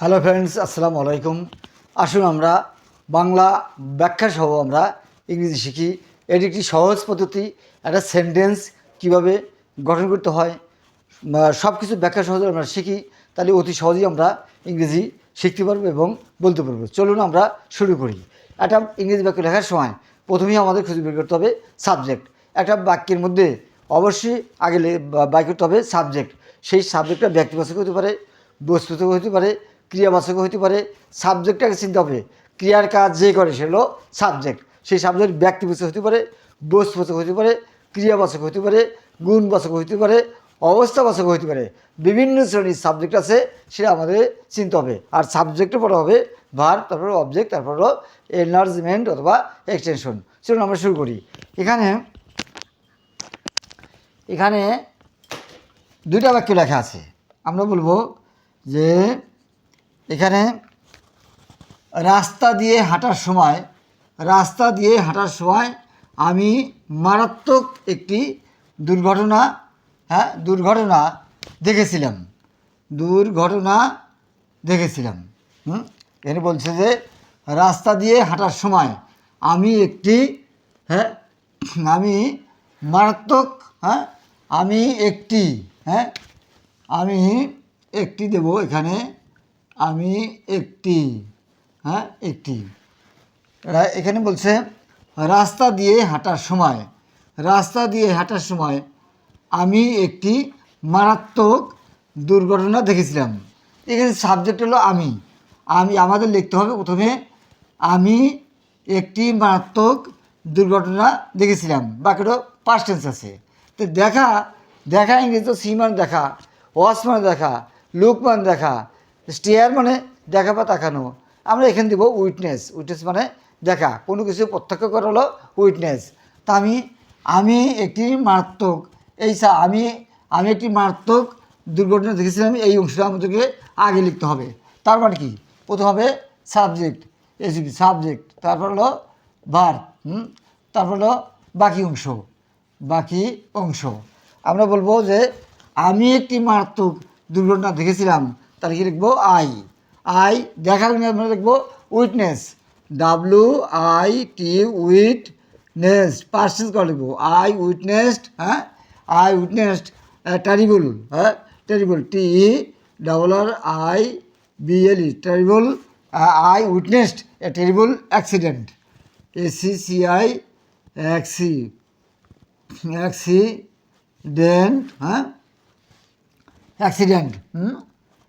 Hello friends আসসালামু আলাইকুম আসুন আমরা বাংলা ব্যাখ্যা সহ আমরা ইংরেজি শিখি। এটি একটি সহজ পদ্ধতি, একটা সেন্টেন্স কীভাবে গঠন করতে হয় সব কিছু ব্যাখ্যা সহজে আমরা শিখি, তাহলে অতি সহজেই আমরা ইংরেজি শিখতে পারব এবং বলতে পারব। চলুন আমরা শুরু করি। একটা ইংরেজি বাক্য লেখার সময় প্রথমেই আমাদের খুঁজে বের করতে হবে সাবজেক্ট একটা বাক্যের মধ্যে অবশ্যই আগে বাই করতে হবে সাবজেক্ট সেই সাবজেক্টটা ব্যক্তিবাচক হতে পারে বস্তুতক হতে পারে ক্রিয়াবাচক হতে পারে, সাবজেক্টটাকে চিনতে হবে, ক্রিয়ার কাজ যে করে সে সেগুলো সাবজেক্ট। সেই সাবজেক্ট ব্যক্তিবাচক হতে পারে, বস্তুবাচক হতে পারে, ক্রিয়াবাচক হতে পারে, গুণবাচক হতে পারে, অবস্থাবাচক হতে পারে। বিভিন্ন শ্রেণির সাবজেক্ট আছে সেটা আমাদের চিনতে হবে। আর সাবজেক্টের পরে হবে ভার তারপরে অবজেক্ট তারপর হলো এনলার্জমেন্ট অথবা এক্সটেনশন চলুন আমরা শুরু করি। এখানে এখানে দুইটা বাক্য লেখা আছে। আমরা বলব যে এখানে রাস্তা দিয়ে হাঁটার সময়, রাস্তা দিয়ে হাঁটার সময় আমি মারাত্মক একটি দুর্ঘটনা হ্যাঁ দুর্ঘটনা দেখেছিলাম। দুর্ঘটনা দেখেছিলাম। হুম? এখানে বলছে যে রাস্তা দিয়ে হাঁটার সময় আমি একটি হ্যাঁ আমি মারাত্মক হ্যাঁ আমি একটি হ্যাঁ আমি একটি দেব এখানে আমি একটি হ্যাঁ একটি। এখানে বলছে, রাস্তা দিয়ে হাঁটার সময়, রাস্তা দিয়ে হাঁটার সময় আমি একটি মারাত্মক দুর্ঘটনা দেখেছিলাম। এখানে সাবজেক্ট হলো আমি। আমি, আমাদের লিখতে হবে প্রথমে, আমি একটি মারাত্মক দুর্ঘটনা দেখেছিলাম। বাকিটা পাস্ট টেন্স আছে। তো দেখা দেখা ইংরেজি তো সি মানে দেখা মানে দেখা লুক মানে দেখা স্টেয়ার মানে দেখা বা তাকানো। আমরা এখানে দিব উইটনেস উইটনেস মানে দেখা। কোনো কিছু প্রত্যক্ষ করা হলো উইটনেস তা আমি আমি একটি মারাত্মক, এই আমি আমি একটি মারাত্মক দুর্ঘটনা দেখেছিলাম, এই অংশটা আমাদেরকে আগে লিখতে হবে। তার মানে কি? প্রথম হবে সাবজেক্ট এসিবি সাবজেক্ট তারপর হলো ভার হুম? তারপর হলো বাকি অংশ বাকি অংশ। আমরা বলব যে আমি একটি মারাত্মক দুর্ঘটনা দেখেছিলাম তাহলে কি লিখব? আই আই দেখার আমরা লিখব witness W I T witness present করে লিখব? আই উইটনেসড হ্যাঁ? আই উইটনেসড টেরিবল হ্যাঁ? Terrible T E double R I B L E terrible I witnessed a terrible accident A C C I অ্যাক্সি accident হ্যাঁ? Accident হুম?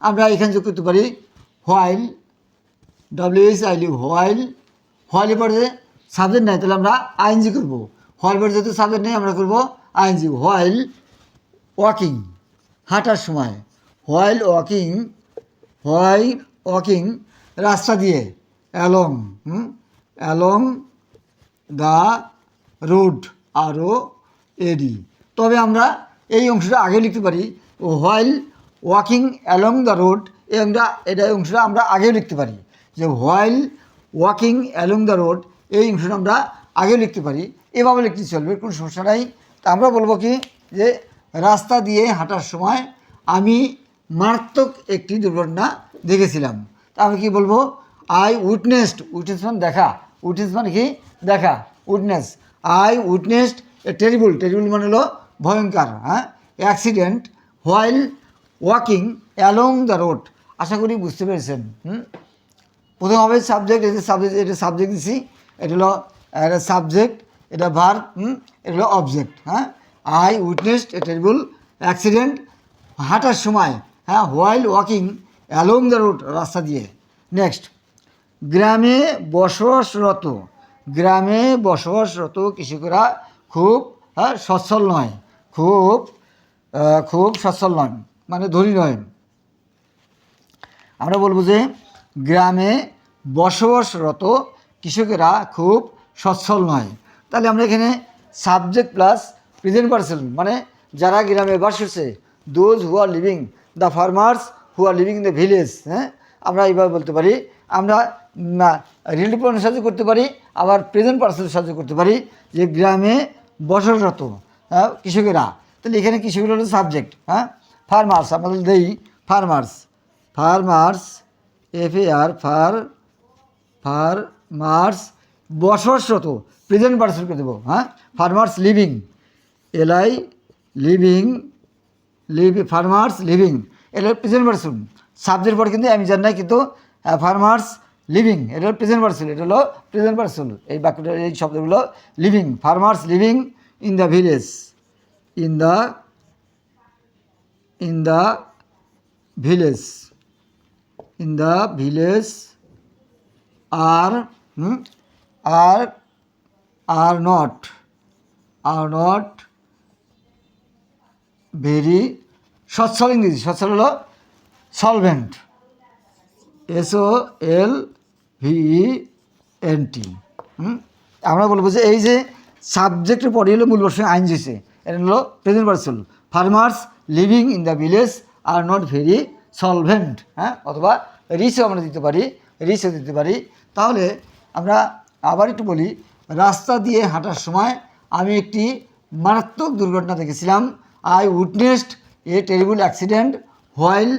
আমরা এখানে যোগ করতে পারি হোয়াইল ডব্লিউএস আইলি হোয়াইল হোয়াইল পরে সাবজেক্ট নেই, তাহলে আমরা আইএনজি করব। হোয়াইল পরে যেহেতু সাবজেক্ট নেই, আমরা করব আইএনজি হোয়াইল ওয়াকিং হাঁটার সময়। হোয়াইল ওয়াকিং হোয়াইল ওয়াকিং রাস্তা দিয়ে অ্যালং অ্যালং দ্য রোড আরও এডি তবে আমরা এই অংশটা আগে লিখতে পারি while walking along the road এই আমরা, এটা অংশটা আমরা আগেও লিখতে পারি। যে while walking along the road এই অংশটা আমরা আগেও লিখতে পারি। এভাবে লিখতে চলবে, কোনো সমস্যা নাই। তা আমরা বলব কি, যে রাস্তা দিয়ে হাঁটার সময় আমি মারাত্মক একটি দুর্ঘটনা দেখেছিলাম। তা আমি কি বলব আই উইটনেসড উইটনেস মানে দেখা। উইটনেস মানে কি? দেখা witness I witnessed a terrible terrible মানে হলো ভয়ঙ্কর হ্যাঁ? Accident while walking along the road আশা করি বুঝতে পেরেছেন, হুম? প্রথম হবে সাবজেক্ট এটা সাবজেক্ট এটা সাবজেক্ট দিছি। এটা হলো, এটা সাবজেক্ট এটা ভার হুম? এটা হলো অবজেক্ট হ্যাঁ? I witnessed a terrible accident হাঁটার সময় হ্যাঁ while walking along the road রাস্তা দিয়ে। নেক্সট গ্রামে বসবাসরত গ্রামে বসবাসরত কৃষকেরা খুব হ্যাঁ সচ্ছল নয়। খুব খুব সচ্ছল নয় মানে ধনী নয় আমরা বলব যে গ্রামে বসবাসরত কৃষকেরা খুব সচ্ছল নয়। তাহলে আমরা এখানে সাবজেক্ট প্লাস প্রেজেন্ট পার্সন মানে যারা গ্রামে বাস করছে those who are living the farmers who are living the village হ্যাঁ? আমরা এইভাবে বলতে পারি। আমরা রিলেটিভ প্রণের সাহায্য করতে পারি, আবার প্রেজেন্ট পার্সনের সাহায্য করতে পারি যে গ্রামে বসবাসরত হ্যাঁ কৃষকেরা। তাহলে এখানে কৃষকের হলো সাবজেক্ট হ্যাঁ? ফার্মার্স আমাদের দেই farmers farmers F A R far farmers বসবাসরত প্রেজেন্ট পার্সনকে দেবো হ্যাঁ farmers living L I living live farmers living এটা প্রেজেন্ট পার্সন সাবজেক্ট পর কিন্তু আমি জানি না কিন্তু ফার্মার্স লিভিং এটা হলো প্রেজেন্ট পার্সন এটা হলো প্রেজেন্ট পার্সন এই বাক্যটা এই শব্দগুলো living farmers living in the village in the in the village in the village are are are not are not very সচ্ছল ইংরেজি। সচ্ছল হলো solvent S O L V E N আমরা বলব যে এই যে সাবজেক্টের পরে হলো মূল বর্ষে আইন দিয়েছে এটা হলো present person farmers living in the village are not very solvent হ্যাঁ? অথবা রিচও আমরা দিতে পারি রিচও দিতে পারি। তাহলে আমরা আবার একটু বলি, রাস্তা দিয়ে হাঁটার সময় আমি একটি মারাত্মক দুর্ঘটনা দেখেছিলাম। I witnessed a terrible accident while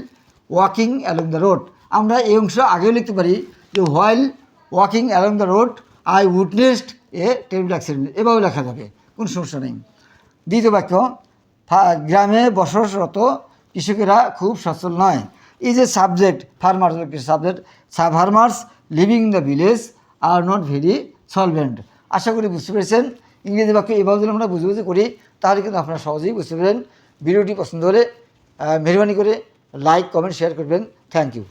walking along the road আমরা এই অংশ আগেও লিখতে পারি যে while walking along the road I witnessed a terrible accident এভাবে লেখা যাবে, কোনো সমস্যা নেই। দ্বিতীয় বাক্য গ্রামে বসবাসরত কৃষকেরা খুব সচল নয়। এই যে সাবজেক্ট ফার্মার্স সাবজেক্ট সা farmers living the village are not very solvent আশা করি বুঝতে পেরেছেন। ইংরেজি বাক্য এভাবে যদি আমরা বুঝে বুঝে করি, তাহলে কিন্তু আপনারা সহজেই বুঝতে পারবেন। ভিডিওটি পছন্দ হলে মেহরবানি করে লাইক কমেন্ট শেয়ার করবেন। Thank you